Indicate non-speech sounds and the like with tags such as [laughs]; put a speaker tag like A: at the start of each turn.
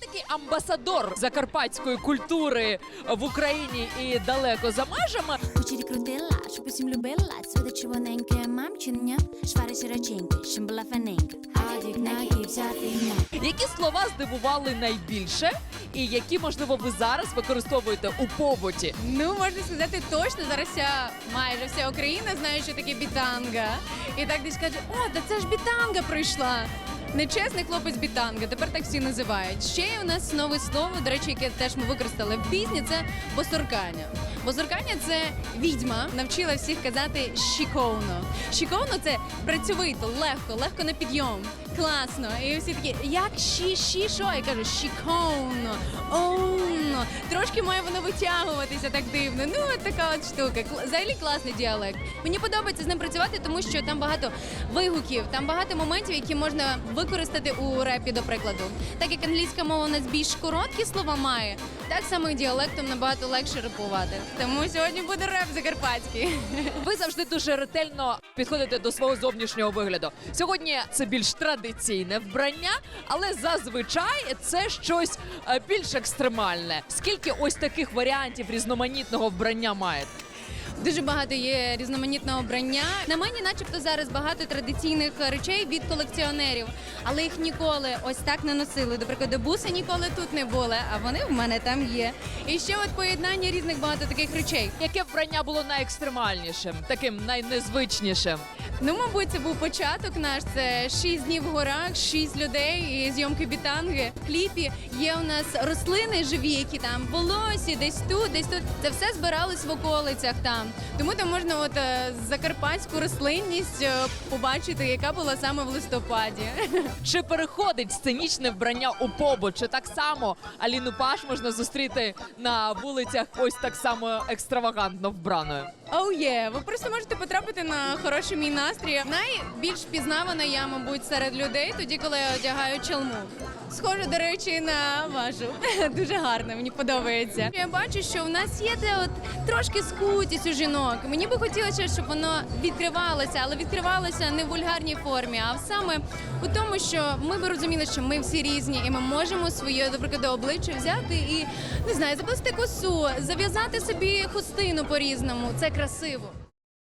A: ви такий амбасадор закарпатської культури в Україні і далеко за межами.
B: Кучері крутила, щоб усім любила, цвіте червоненьке, мамчиня, швари фененька, адік на взяти на.
A: Які слова здивували найбільше, і які, можливо, ви зараз використовуєте у побуті?
C: Ну, можна сказати точно, зараз вся, майже вся Україна знає, що таке бітанга. І так десь каже, о, та це ж бітанга прийшла. Нечесний хлопець бітанга, тепер так всі називають. Ще є у нас нове слово, до речі, яке теж ми використали в пісні, це Босоркання це відьма, навчила всіх казати щіковно. Щіковно це працьовито, легко, легко на підйом. Класно. І всі такі, як щі, щі, що? Я кажу, щіковно, оуно. Трошки має воно витягуватися так дивно. Ну, от така от штука. Взагалі класний діалект. Мені подобається з ним працювати, тому що там багато вигуків, там багато моментів, які можна використати у репі, до прикладу. Так як англійська мова у нас більш короткі слова має, так само і діалектом набагато легше репувати. Тому сьогодні буде реп закарпатський.
A: Ви завжди дуже ретельно підходите до свого зовнішнього вигляду. Сьогодні це більш традиційне вбрання, але зазвичай це щось е, більш екстремальне. Скільки ось таких варіантів різноманітного вбрання маєте?
C: Дуже багато є різноманітного обрання. На мені, начебто, зараз багато традиційних речей від колекціонерів, але їх ніколи ось так не носили. До прикладу, буси ніколи тут не були, а вони в мене там є. І ще от поєднання різних багато таких речей.
A: Яке вбрання було найекстремальнішим, таким найнезвичнішим?
C: Ну, мабуть, це був початок наш. Це шість днів в горах, шість людей і зйомки бітанги. В кліпі є у нас рослини живі, які там волосі, десь тут, десь тут. Це все збиралось в околицях там. Тому там можна от е, закарпатську рослинність е, побачити, яка була саме в листопаді. [laughs]
A: Чи переходить сценічне вбрання у побут? Чи так само Аліну Паш можна зустріти на вулицях ось так само екстравагантно вбраною?
C: Оу є, ви просто можете потрапити на хороший мій настрій. Найбільш пізнавана я, мабуть, серед людей, тоді, коли я одягаю чалму. Схоже, до речі, на вашу. [laughs] Дуже гарно, мені подобається. Я бачу, що в нас є те от трошки скутість у жінок. Мені би хотілося, щоб воно відкривалося, але відкривалося не в вульгарній формі, а саме у тому, що ми би розуміли, що ми всі різні, і ми можемо своє, до обличчя взяти і не знаю, заплести косу, зав'язати собі хустину по-різному. Це красиво.